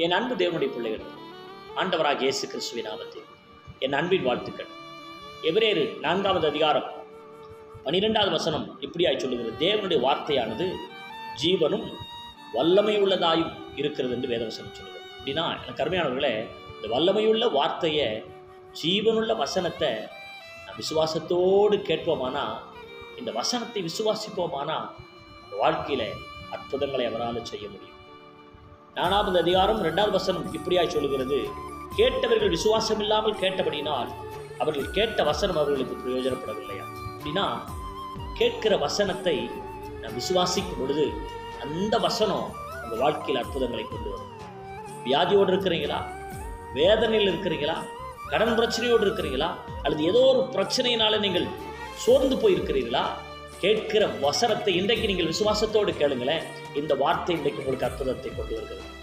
என் அன்பு தேவனுடைய பிள்ளைகள் ஆண்டவராக இயேசு கிறிஸ்துவின் நாமத்தில் என் அன்பின் வாழ்த்துக்கள். எவரேறு நான்காவது அதிகாரம் பனிரெண்டாவது வசனம் இப்படியாய் சொல்லுகிறது. தேவனுடைய வார்த்தையானது ஜீவனும் வல்லமை உள்ளதாயும் இருக்கிறது என்று வேதவசனம் சொல்லுகிறது. அப்படின்னா எனக்கு அருமையானவர்களே இந்த வல்லமையுள்ள வார்த்தையை ஜீவனுள்ள வசனத்தை நான் விசுவாசத்தோடு கேட்போமானா இந்த வசனத்தை விசுவாசிப்போமானா வாழ்க்கையில் அற்புதங்களை அவரால் செய்ய முடியும். நானாவது அதிகாரம் ரெண்டாவது வசனம் இப்படியாய் சொல்லுகிறது. கேட்டவர்கள் விசுவாசம் இல்லாமல் கேட்டபடினால் அவர்கள் கேட்ட வசனம் அவர்களுக்கு பிரயோஜனப்படவில்லையா? அப்படின்னா கேட்கிற வசனத்தை நான் விசுவாசிக்கும் பொழுது அந்த வசனம் உங்கள் வாழ்க்கையில் அற்புதங்களை கொண்டு வரும். வியாதியோடு இருக்கிறீங்களா? வேதனையில் இருக்கிறீங்களா? கடன் பிரச்சனையோடு இருக்கிறீங்களா? அல்லது ஏதோ ஒரு பிரச்சனையினால நீங்கள் சோர்ந்து போயிருக்கிறீர்களா? கேட்கிற வசனத்தை இன்றைக்கு நீங்கள் விசுவாசத்தோடு கேளுங்களேன். இந்த வார்த்தை இன்றைக்கு உங்களுக்கு அற்புதத்தை கொண்டு வருகிறது.